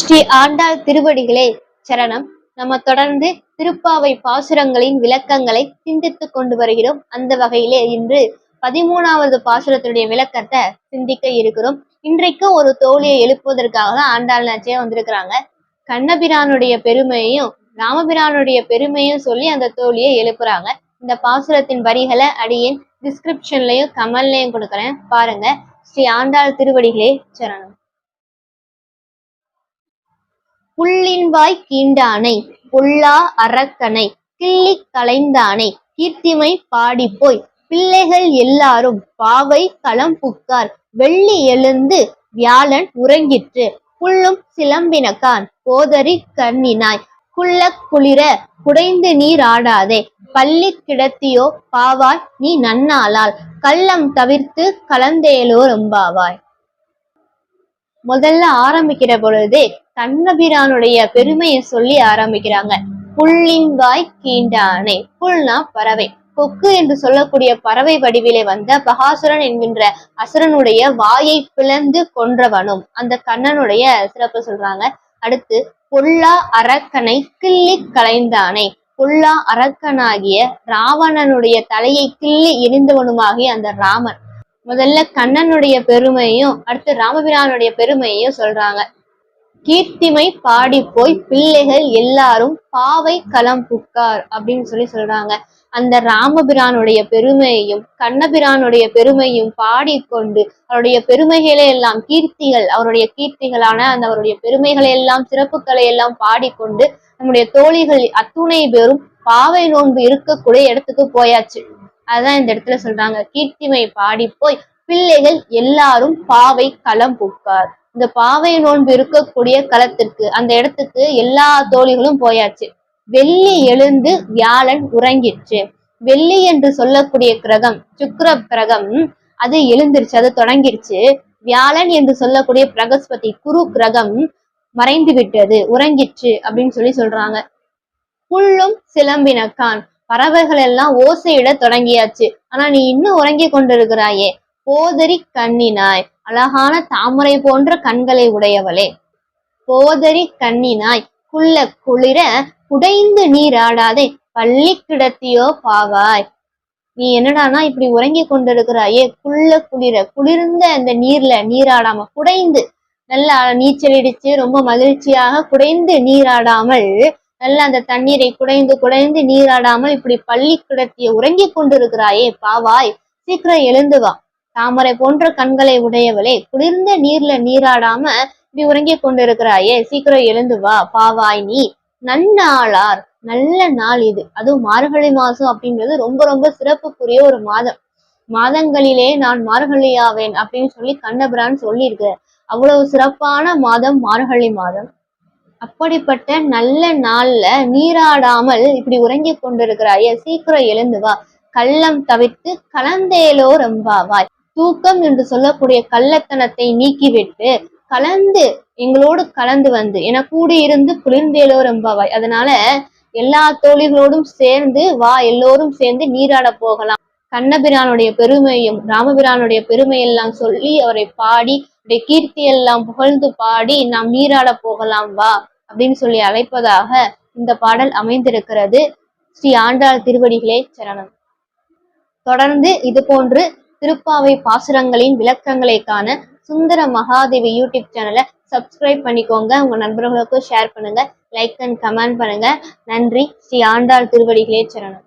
ஸ்ரீ ஆண்டாள் திருவடிகளே சரணம். நம்ம தொடர்ந்து திருப்பாவை பாசுரங்களின் விளக்கங்களை சிந்தித்து கொண்டு வருகிறோம். அந்த வகையிலே இன்று பதிமூணாவது பாசுரத்தினுடைய விளக்கத்தை சிந்திக்க இருக்கிறோம். இன்றைக்கும் ஒரு தோழியை எழுப்புவதற்காக தான் ஆண்டாள் நாச்சியா வந்திருக்கிறாங்க. கண்ணபிரானுடைய பெருமையையும் ராமபிரானுடைய பெருமையும் சொல்லி அந்த தோழியை எழுப்புறாங்க. இந்த பாசுரத்தின் வரிகளை அடியேன் டிஸ்கிரிப்ஷன்லயும் கமெண்ட்லயும் கொடுக்குறேன். பாருங்க ஸ்ரீ ஆண்டாள் திருவடிகளே சரணம். புள்ளின்வாய் கீண்டானை பொல்லா அரக்கனை கிள்ளிக் களைந்தானை கீர்த்திமை பாடிப்போய் பிள்ளைகள் எல்லாரும் பாவை களம் புக்கார். வெள்ளி எழுந்து வியாழன் உறங்கிற்று. புல்லும் சிலம்பினக்கான் போதரி கண்ணினாய். குள்ளக் குளிர குடைந்து நீர் ஆடாதே. பள்ளி கிடத்தியோ பாவாய் நீ நன்னாளால். கள்ளம் தவிர்த்து கலந்தேலோ ரொம்பாவாய். முதல்ல ஆரம்பிக்கிற பொழுது கண்ணபிரானுடைய பெருமையை சொல்லி ஆரம்பிக்கிறாங்க. புள்ளிங்காய் கீண்டானை புல்னா பறவை. கொக்கு என்று சொல்லக்கூடிய பறவை வடிவிலே வந்த பகாசுரன் என்கின்ற அசுரனுடைய வாயை பிளந்து கொன்றவனும் அந்த கண்ணனுடைய சிறப்பு சொல்றாங்க. அடுத்து பொல்லா அரக்கனை கிள்ளி கலைந்தானே பொல்லா அரக்கனாகிய ராவணனுடைய தலையை கிள்ளி எரிந்தவனுமாகிய அந்த ராமன். முதல்ல கண்ணனுடைய பெருமையும் அடுத்து ராமபிரானுடைய பெருமையையும் சொல்றாங்க. கீர்த்திமை பாடி போய் பிள்ளைகள் எல்லாரும் பாவை களம் புக்கார் அப்படின்னு சொல்லி சொல்றாங்க. அந்த ராமபிரானுடைய பெருமையையும் கண்ணபிரானுடைய பெருமையும் பாடிக்கொண்டு அவருடைய பெருமைகளை எல்லாம் கீர்த்திகள் அவருடைய கீர்த்திகளான அந்த அவருடைய பெருமைகளை எல்லாம் சிறப்புகளை எல்லாம் பாடிக்கொண்டு நம்முடைய தோழிகள் அத்துணை பேரும் பாவை நோன்பு இருக்கக்கூடிய இடத்துக்கு போயாச்சு. அதான் இந்த இடத்துல சொல்றாங்க. கீர்த்திமை பாடி போய் பிள்ளைகள் எல்லாரும் பாவை களம் புக்கார். இந்த பாவை நோன்பு இருக்கக்கூடிய களத்திற்கு அந்த இடத்துக்கு எல்லா தோழிகளும் போயாச்சு. வெள்ளி எழுந்து வியாழன் உறங்கிற்று. வெள்ளி என்று சொல்லக்கூடிய கிரகம் சுக்கர கிரகம் அது எழுந்திருச்சு அது தொடங்கிருச்சு. வியாழன் என்று சொல்லக்கூடிய பிரகஸ்பதி குரு கிரகம் மறைந்து விட்டது உறங்கிற்று அப்படின்னு சொல்லி சொல்றாங்க. புல்லும் சிலம்பினக்கான். பறவைகள் எல்லாம் ஓசையிட தொடங்கியாச்சு. ஆனா நீ இன்னும் உறங்கி கொண்டிருக்கிறாயே. போதரி கண்ணினாய். அழகான தாமரை போன்ற கண்களை உடையவளே. போதரி கண்ணினாய். குள்ள குளிர குடைந்து நீராடாதே பள்ளி கிடத்தியோ பாவாய். நீ என்னடானா இப்படி உறங்கி கொண்டிருக்கிறாயே? குள்ள குளிர குளிர்ந்த அந்த நீர்ல நீராடாம குடைந்து நல்லா நீச்சல் அடிச்சு ரொம்ப மகிழ்ச்சியாக குடைந்து நீராடாமல் நல்ல அந்த தண்ணீரை குடைந்து குடைந்து நீராடாமல் இப்படி பள்ளி கிடத்திய உறங்கிக் கொண்டிருக்கிறாயே பாவாய். சீக்கிரம் எழுந்து வா. தாமரை போன்ற கண்களை உடையவளே குளிர்ந்த நீர்ல நீராடாம இப்படி உறங்கி கொண்டிருக்கிறாயே சீக்கிரம் எழுந்து வா பாவாய் நீ. நன்னாளார். நல்ல நாள் இது. அதுவும் மார்கழி மாசம் அப்படிங்கிறது ரொம்ப ரொம்ப சிறப்புக்குரிய ஒரு மாதம். மாதங்களிலே நான் மார்கழியாவேன் அப்படின்னு சொல்லி கண்ணபிரான் சொல்லியிருக்கு அவ்வளவு சிறப்பான மாதம் மார்கழி மாதம். அப்படிப்பட்ட நல்ல நாள்ல நீராடாமல் இப்படி உறங்கி கொண்டிருக்கிறாயே சீக்கிரம் எழுந்து வா. கள்ளம் தவிர்த்து கலந்தேலோ ரம்பாவாய் தூக்கம் என்று சொல்லக்கூடிய கள்ளத்தனத்தை நீக்கிவிட்டு கலந்து எங்களோடு கலந்து வந்து என கூடி இருந்து குளிர்ந்தேலோ ரம்பாவாய் அதனால எல்லா தோழிகளோடும் சேர்ந்து வா எல்லோரும் சேர்ந்து நீராட போகலாம். கண்ணபிரானுடைய பெருமையும் ராமபிரானுடைய பெருமையெல்லாம் சொல்லி அவரை பாடி அவருடைய கீர்த்தி எல்லாம் புகழ்ந்து பாடி நாம் நீராட போகலாம் வா அப்படின்னு சொல்லி அழைப்பதாக இந்த பாடல் அமைந்திருக்கிறது. ஸ்ரீ ஆண்டாள் திருவடிகளே சரணம். தொடர்ந்து இது போன்று திருப்பாவை பாசுரங்களின் விளக்கங்களை காண சுந்தர மகாதேவி யூடியூப் சேனலை சப்ஸ்கிரைப் பண்ணிக்கோங்க. உங்க நண்பர்களுக்கும் ஷேர் பண்ணுங்க. லைக் அண்ட் கமெண்ட் பண்ணுங்க. நன்றி. ஸ்ரீ ஆண்டாள் திருவடிகளே சரணம்.